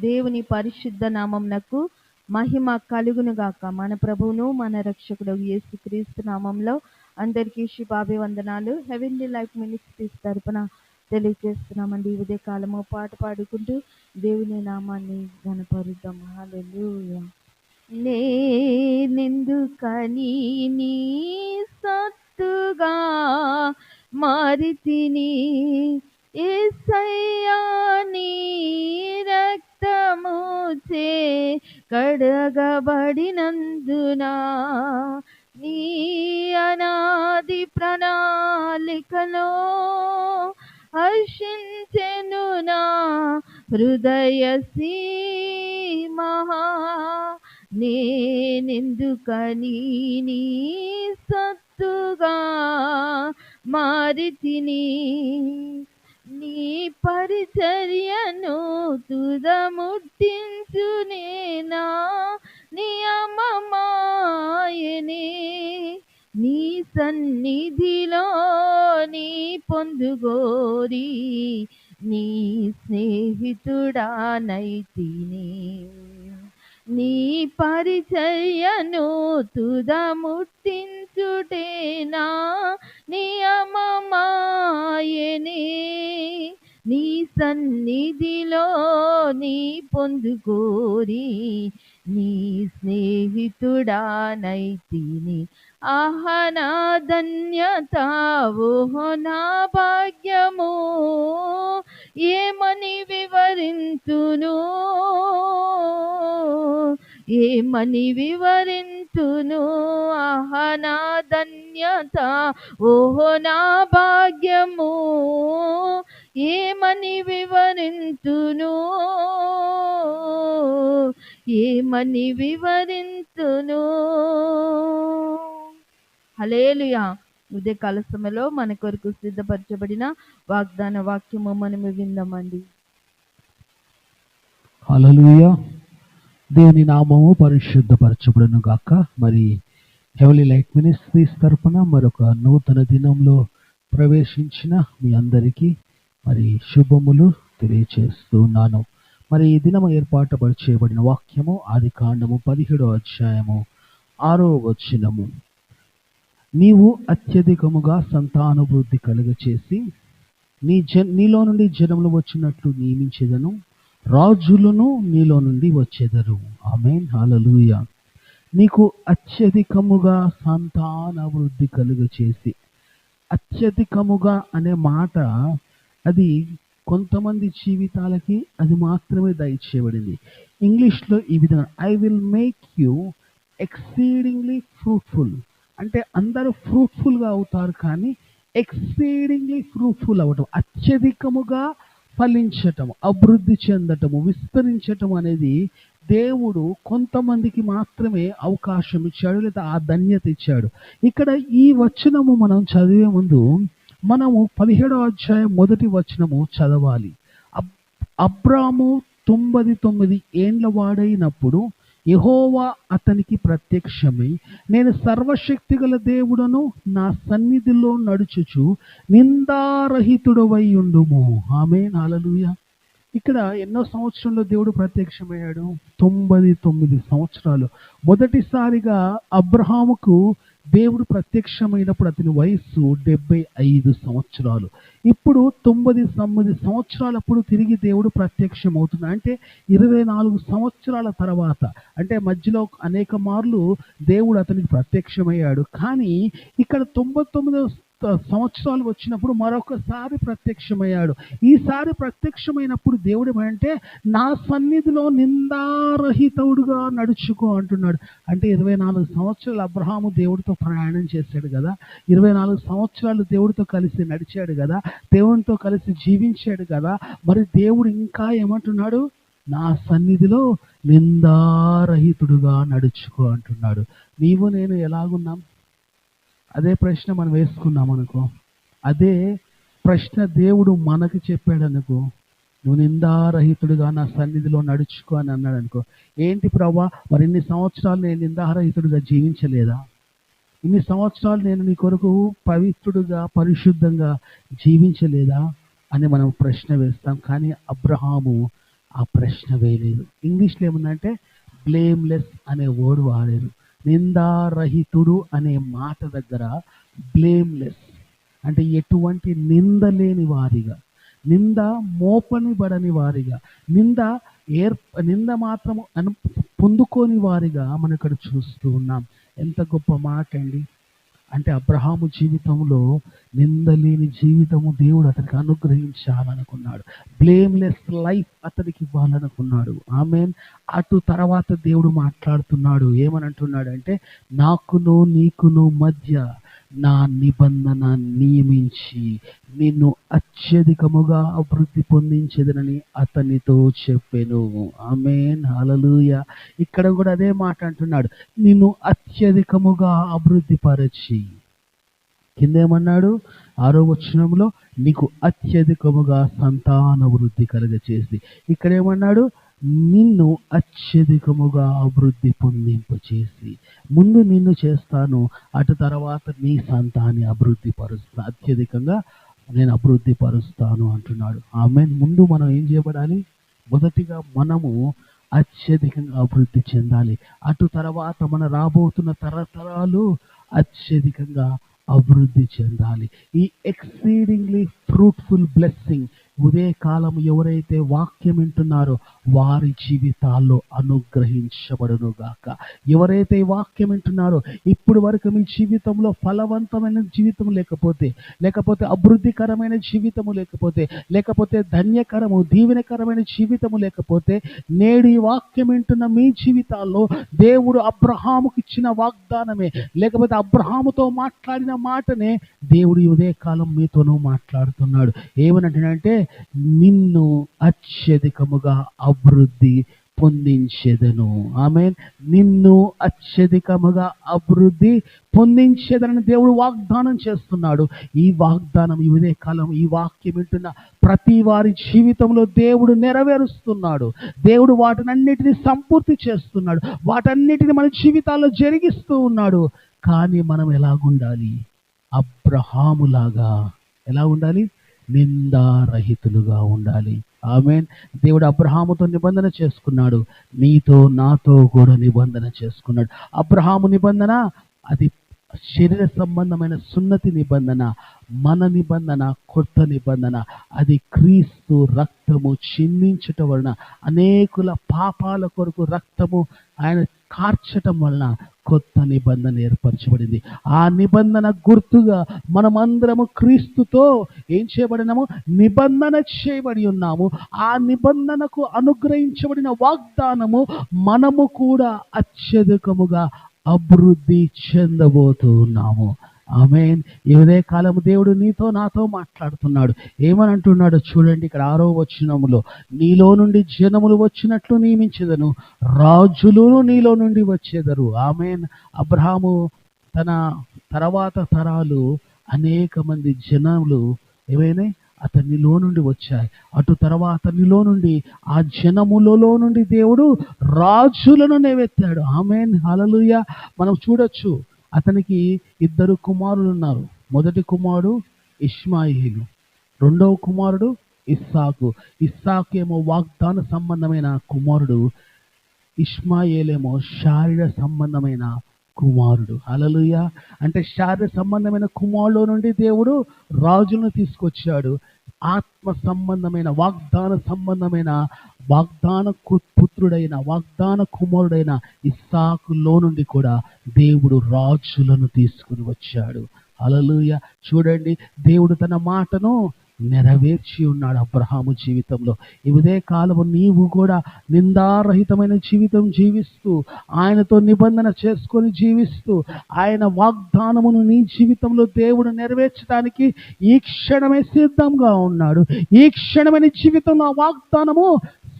దేవుని పరిశుద్ధ నామంనకు మహిమ కలుగును గాక మన ప్రభువును మన రక్షకుడు యేసుక్రీస్తు నామంలో అందరికీ శుభాభివందనాలు. హెవెన్లీ లైఫ్ మినిస్ట్రీస్ తరపున తెలియజేస్తున్నామండి. ఇదే కాలము పాట పాడుకుంటూ దేవుని నామాన్ని గణపరుద్దాం హల్లెలూయా నేనెందుకని నీ సత్తుగా మారితిని. ఏసయ్యా నీ చే కడగబడినందున నీ అనాది ప్రణాళికలో హర్షించెను నా హృదయ సీమహా. నేనెందుకని నీ సత్తుగా మారితిని? నీ పరిచర్యను తుదముట్టించు నేనా? నియమమాయనే నీ సన్నిధిలో నీ పొందుగోరి నీ స్నేహితుడానైతిని నీ పరిచర్యను తుదముట్టించుటేనా? నియమమాయనే నీ సన్నిధిలో నీ పొందుకోరి నీ స్నేహితుడానైతిని ఆహనా ధన్యత ఓహో నా భాగ్యము ఏమని వివరింతును? ఏమని వివరింతును? ఆహనా ధన్యత ఓహో నా భాగ్యము ఏమని వివరింతును? ఏమని వివరింతును? హలేలుయా ఉదయ కాల సమయంలో మన కొరకు సిద్ధపరచబడిన వాగ్దాన వాక్యము మనము విందామండి. హల్లెలూయా. దేవుని నామము పరిశుద్ధపరచబడును గాక. మరి హెవలీ లైట్ మినిస్ట్రీస్ తరఫున మరొక నూతన దినంలో ప్రవేశించిన మీ అందరికీ మరి శుభములు తెలియచేస్తున్నాను. మరి ఈ దినము ఏర్పాటు చేయబడిన వాక్యము ఆది కాండము పదిహేడో అధ్యాయము ఆరో వచనము. నీవు అత్యధికముగా సంతానవృద్ధి కలుగచేసి నీ జ నీలో నుండి జనములు వచ్చినట్లు నియమించేదను రాజులను నీలో నుండి వచ్చేదరు. ఆమెన్. హాలలుయ నీకు అత్యధికముగా సంతాన కలుగచేసి కలుగ చేసి అత్యధికముగా అనే మాట అది కొంతమంది జీవితాలకి అది మాత్రమే దయచేయబడింది ఇంగ్లీష్లో ఈ విధంగా I will make you exceedingly fruitful అంటే అందరూ ఫ్రూట్ఫుల్గా అవుతారు కానీ ఎక్సీడింగ్లీ ఫ్రూట్ఫుల్ అవ్వటం అత్యధికముగా ఫలించటం అభివృద్ధి చెందటము విస్తరించటం అనేది దేవుడు కొంతమందికి మాత్రమే అవకాశం ఇచ్చాడు లేదా ఆ ధన్యత ఇచ్చాడు. ఇక్కడ ఈ వచనము మనం చదివే ముందు మనము పదిహేడో అధ్యాయం మొదటి వచనము చదవాలి. అబ్ అబ్రాము తొంభై తొమ్మిది ఏండ్ల వాడైనప్పుడు యహోవా అతనికి ప్రత్యక్షమై నేను సర్వశక్తి గల దేవుడను నా సన్నిధిలో నడుచుచు నిందారహితుడవై ఉండుము ఆమె నాలలుయ ఇక్కడ ఎన్నో సంవత్సరంలో దేవుడు ప్రత్యక్షమయ్యాడు. తొంభై తొమ్మిది సంవత్సరాలు. మొదటిసారిగా అబ్రహాముకు దేవుడు ప్రత్యక్షమైనప్పుడు అతని వయస్సు డెబ్బై ఐదు సంవత్సరాలు. ఇప్పుడు తొమ్మిది తొమ్మిది సంవత్సరాలప్పుడు తిరిగి దేవుడు ప్రత్యక్షం ప్రత్యక్షమవుతున్నాడు అంటే ఇరవై నాలుగు సంవత్సరాల తర్వాత. అంటే మధ్యలో అనేక మార్లు దేవుడు అతనికి ప్రత్యక్షమయ్యాడు. కానీ ఇక్కడ తొంభై తొమ్మిది సంవత్సరాలు వచ్చినప్పుడు మరొకసారి ప్రత్యక్షమయ్యాడు. ఈసారి ప్రత్యక్షమైనప్పుడు దేవుడు ఏమంటే నా సన్నిధిలో నిందారహితవుడుగా నడుచుకో అంటున్నాడు. అంటే ఇరవై నాలుగు సంవత్సరాలు అబ్రహాము దేవుడితో ప్రయాణం చేశాడు కదా. ఇరవై నాలుగు సంవత్సరాలు దేవుడితో కలిసి నడిచాడు కదా. దేవునితో కలిసి జీవించాడు కదా. మరి దేవుడు ఇంకా ఏమంటున్నాడు? నా సన్నిధిలో నిందారహితుడుగా నడుచుకో అంటున్నాడు. నీవు నేను ఎలాగున్నాం? అదే ప్రశ్న మనం వేసుకున్నాం అనుకో అదే ప్రశ్న దేవుడు మనకి చెప్పాడు అనుకో నువ్వు నిందారహితుడుగా నా సన్నిధిలో నడుచుకో అని అన్నాడు అనుకో ఏంటి ప్రభా మరి ఇన్ని సంవత్సరాలు నేను నిందారహితుడుగా జీవించలేదా? ఇన్ని సంవత్సరాలు నేను నీ కొరకు పవిత్రుడుగా పరిశుద్ధంగా జీవించలేదా? అని మనం ప్రశ్న వేస్తాం. కానీ అబ్రహాము ఆ ప్రశ్న వేయలేదు. ఇంగ్లీష్లో ఏముందంటే బ్లేమ్లెస్ అనే వర్డ్ వాడారు నిందారహితుడు అనే మాట దగ్గర బ్లేమ్లెస్ అంటే ఎటువంటి నింద లేని వారిగా నింద మోపనిబడని వారిగా నింద ఏర్ నింద మాత్రము అను పొందుకోని వారిగా మనం ఇక్కడ చూస్తూ ఉన్నాం. ఎంత గొప్ప మాట అండి అంటే అబ్రహాము జీవితంలో నిందలేని జీవితము దేవుడు అతనికి అనుగ్రహించాలనుకున్నాడు. బ్లేమ్లెస్ లైఫ్ అతనికి ఇవ్వాలనుకున్నాడు. ఆమె అటు తర్వాత దేవుడు మాట్లాడుతున్నాడు. ఏమని అంటున్నాడు అంటే నాకును నీకును మధ్య నా నిబంధన నియమించి నిన్ను అత్యధికముగా అభివృద్ధి పొందించేదనని అతనితో చెప్పాను. ఆమె హల్లెలూయా. ఇక్కడ కూడా అదే మాట అంటున్నాడు. నిన్ను అత్యధికముగా అభివృద్ధి పరచి. కిందేమన్నాడు? ఆరో వచనంలో నీకు అత్యధికముగా సంతాన వృద్ధి కలగచేసి. ఇక్కడ ఏమన్నాడు నిన్ను అత్యధికముగా అభివృద్ధి పొందింపచేసి ముందు నిన్ను చేస్తాను అటు తర్వాత నీ సంతాన్ని అభివృద్ధి పరుస్తా. అత్యధికంగా నేను అభివృద్ధి పరుస్తాను అంటున్నాడు. ఆమె ముందు మనం ఏం చేయబడాలి? మొదటిగా మనము అత్యధికంగా అభివృద్ధి చెందాలి. అటు తర్వాత మన రాబోతున్న తరతరాలు అత్యధికంగా అభివృద్ధి చెందాలి. ఈ ఎక్సీడింగ్లీ ఫ్రూట్ఫుల్ బ్లెస్సింగ్ ఉదయ కాలం ఎవరైతే వాక్యం వింటున్నారో వారి జీవితాల్లో అనుగ్రహించబడును గాక ఎవరైతే వాక్యం వింటున్నారో ఇప్పుడు వరకు మీ జీవితంలో ఫలవంతమైన జీవితం లేకపోతే లేకపోతే అభివృద్ధికరమైన జీవితము లేకపోతే లేకపోతే ధన్యకరము దీవెనకరమైన జీవితము లేకపోతే నేడు ఈ వాక్యం వింటున్న మీ జీవితాల్లో దేవుడు అబ్రహాముకి ఇచ్చిన వాగ్దానమే. లేకపోతే అబ్రహాముతో మాట్లాడిన మాటనే దేవుడు ఈ ఉదయకాలం మీతోనూ మాట్లాడుతున్నాడు. ఏమనంటే నిన్ను అత్యధికముగా అభివృద్ధి పొందించేదను. ఆమె నిన్ను అత్యధికముగా అభివృద్ధి పొందించేదనని దేవుడు వాగ్దానం చేస్తున్నాడు. ఈ వాగ్దానం ఈ ఉదయ కాలం ఈ వాక్యం వింటున్న ప్రతి వారి జీవితంలో దేవుడు నెరవేరుస్తున్నాడు. దేవుడు వాటినన్నిటిని సంపూర్తి చేస్తున్నాడు. వాటన్నిటిని మన జీవితాల్లో జరిగిస్తూ ఉన్నాడు. కానీ మనం ఎలాగుండాలి? అబ్రహాములాగా. ఎలా ఉండాలి? నిందారహితులుగా ఉండాలి. ఆమె దేవుడు అబ్రహాముతో నిబంధన చేసుకున్నాడు. నీతో నాతో కూడా నిబంధన చేసుకున్నాడు. అబ్రహాము నిబంధన అది శరీర సంబంధమైన సున్నతి నిబంధన మన నిబంధన కొత్త నిబంధన అది క్రీస్తు రక్తము చిందించటం వలన అనేకుల పాపాల కొరకు రక్తము ఆయన కార్చటం వలన కొత్త నిబంధన ఏర్పరచబడింది. ఆ నిబంధన గుర్తుగా మనమందరము క్రీస్తుతో ఏం చేయబడినాము? నిబంధన చేయబడి ఉన్నాము. ఆ నిబంధనకు అనుగ్రహించబడిన వాగ్దానము మనము కూడా అత్యధికముగా అభివృద్ధి చెందబోతూ ఉన్నాము ఆమెన్. ఈ కాలం దేవుడు నీతో నాతో మాట్లాడుతున్నాడు. ఏమని అంటున్నాడు చూడండి ఇక్కడ ఆరో వచనములో. నీలో నుండి జనములు వచ్చినట్లు నియమించదను. రాజులు నీలో నుండి వచ్చేదరు. ఆమెన్. అబ్రహాము తన తర్వాత తరాలు అనేక మంది జనములు ఏమైనా? అతనిలో నుండి వచ్చాయి. అటు తర్వాత అతనిలో నుండి ఆ జనములలో నుండి దేవుడు రాజులను నెవెత్తాడు ఆమెన్. హలలుయ మనం చూడొచ్చు. అతనికి ఇద్దరు కుమారులు ఉన్నారు మొదటి కుమారుడు ఇష్మాయిలు రెండవ కుమారుడు ఇస్సాకు. ఇస్సాకు ఏమో వాగ్దాన సంబంధమైన కుమారుడు ఇష్మాయేలేమో శారీర సంబంధమైన కుమారుడు. అలలుయ అంటే శారీర సంబంధమైన కుమారుడు నుండి దేవుడు రాజులను తీసుకొచ్చాడు. ఆత్మ సంబంధమైన వాగ్దాన సంబంధమైన వాగ్దాన కు- పుత్రుడైన వాగ్దాన కుమారుడైన ఇస్సాకులో నుండి కూడా దేవుడు రాజులను తీసుకుని వచ్చాడు. అలలుయ చూడండి దేవుడు తన మాటను నెరవేర్చి ఉన్నాడు అబ్రహాము జీవితంలో. ఈ కాలము నీవు కూడా నిందారహితమైన జీవితం జీవిస్తూ ఆయనతో నిబంధన చేసుకొని జీవిస్తూ ఆయన వాగ్దానమును నీ జీవితంలో దేవుడు నెరవేర్చడానికి ఈ క్షణమే సిద్ధంగా ఉన్నాడు. ఈ క్షణమైన జీవితంలో ఆ వాగ్దానము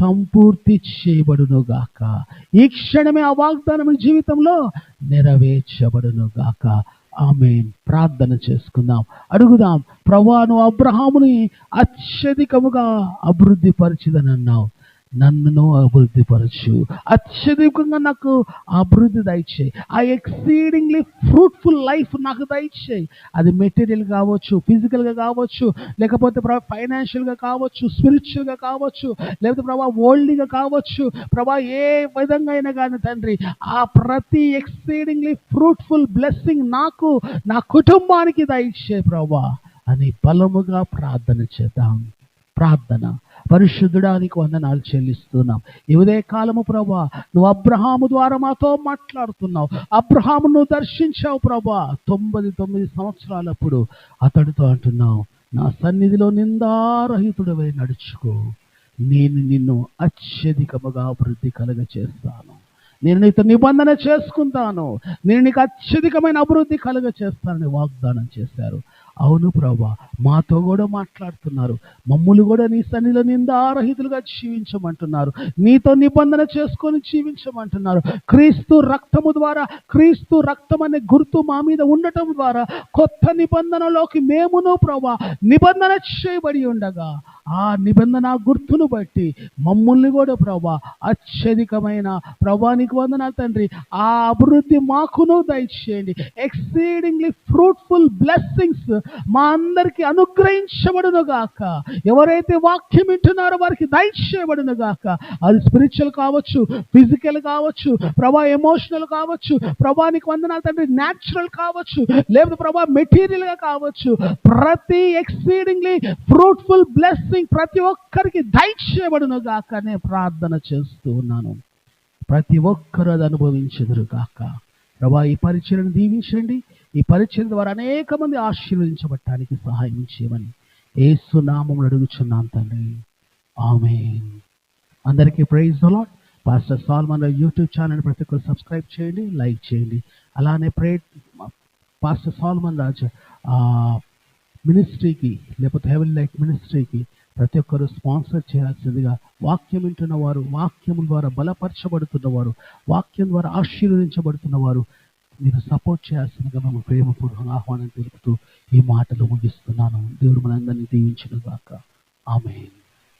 సంపూర్తి చేయబడును గాక ఈ క్షణమే ఆ వాగ్దానం జీవితంలో నెరవేర్చబడును గాక ఆమె ప్రార్థన చేసుకుందాం. అడుగుదాం ప్రభా నువ్వు అబ్రహాముని అత్యధికముగా అభివృద్ధి పరిచిదని అన్నావు నన్ను అభివృద్ధి పరచు అత్యధికంగా నాకు అభివృద్ధి దయచేయి. ఆ ఎక్సీడింగ్లీ ఫ్రూట్ఫుల్ లైఫ్ నాకు దయచేయి. అది మెటీరియల్ కావచ్చు ఫిజికల్గా కావచ్చు లేకపోతే ప్రభా ఫైనాన్షియల్గా కావచ్చు స్పిరిచువల్గా కావచ్చు లేకపోతే ప్రభా ఓల్డ్గా కావచ్చు ప్రభా ఏ విధంగా అయినా కానీ తండ్రి ఆ ప్రతి ఎక్సీడింగ్లీ ఫ్రూట్ఫుల్ బ్లెస్సింగ్ నాకు నా కుటుంబానికి దయచే ప్రభా అని బలముగా ప్రార్థన చేద్దాం. ప్రార్థన. పరిశుద్ధుడానికి వందనాలు చెల్లిస్తున్నాం. ఇవదే కాలము ప్రభా నువ్వు అబ్రహాము ద్వారా మాతో మాట్లాడుతున్నావు. అబ్రహాము నువ్వు దర్శించావు ప్రభా తొమ్మిది తొమ్మిది సంవత్సరాలప్పుడు. అతడితో అంటున్నావు నా సన్నిధిలో నిందారహితుడవై నడుచుకో. నేను నిన్ను అత్యధికముగా అభివృద్ధి కలగ చేస్తాను. నేను నీతో నిబంధన చేసుకుంటాను. నేను నీకు అత్యధికమైన అభివృద్ధి కలుగ చేస్తానని వాగ్దానం చేశారు. అవును ప్రభా మాతో కూడా మాట్లాడుతున్నారు. మమ్ములు కూడా నీ సన్నిలో నిందారహితులుగా జీవించమంటున్నారు. నీతో నిబంధన చేసుకొని జీవించమంటున్నారు. క్రీస్తు రక్తము ద్వారా క్రీస్తు రక్తం అనే గుర్తు మా మీద ఉండటం ద్వారా కొత్త నిబంధనలోకి మేమును ప్రభా నిబంధన చేయబడి ఉండగా ఆ నిబంధన గుర్తును బట్టి మమ్మల్ని కూడా ప్రభా అత్యధికమైన ప్రభానికి వందనాలు తండ్రి. ఆ అభివృద్ధి మాకును దయచేయండి. ఎక్సీడింగ్లీ ఫ్రూట్ఫుల్ బ్లెస్సింగ్స్ మా అందరికి అనుగ్రహించబడును గాక. ఎవరైతే వాక్యం వింటున్నారో వారికి దయచేయబడును గాక. అది స్పిరిచువల్ కావచ్చు ఫిజికల్ కావచ్చు ప్రభా ఎమోషనల్ కావచ్చు ప్రభానికి వందనాలు తండ్రి న్యాచురల్ కావచ్చు లేదు ప్రభా మెటీరియల్గా కావచ్చు. ప్రతి ఎక్సీడింగ్లీ ఫ్రూట్ఫుల్ బ్లెస్సింగ్ ప్రతి ఒక్కరికి దయచేయబడును గాక నేను ప్రార్థన చేస్తూ ఉన్నాను. ప్రతి ఒక్కరు అది అనుభవించదురు గాక. ప్రభా ఈ పరిచయను దీవించండి. ఈ పరిచయం ద్వారా అనేక మంది ఆశీర్వదించబట్టానికి సహాయం చేయమని ఏసు నామం అడుగుచున్నాం తండ్రి. ఆమె అందరికీ praise allot pastor salmon YouTube channel ప్రతి ఒక్కరు సబ్స్క్రైబ్ చేయండి లైక్ చేయండి. అలానే ప్రే పాస్టర్ సాల్మన్ రాజ్ మినిస్ట్రీకి లేకపోతే హెవెన్ లైక్ మినిస్ట్రీకి ప్రతి ఒక్కరు స్పాన్సర్ చేయాల్సిందిగా వాక్యం వింటున్న వారు వాక్యం ద్వారా బలపరచబడుతున్నవారు వాక్యం ద్వారా ఆశీర్వదించబడుతున్నవారు మీరు సపోర్ట్ చేయాల్సిందిగా మేము ప్రేమపూర్వకంగా ఆహ్వానం తెలుపుతూ ఈ మాటలు ముగిస్తున్నాను. దేవుడు మనందరినీ దీవించిన ఆమె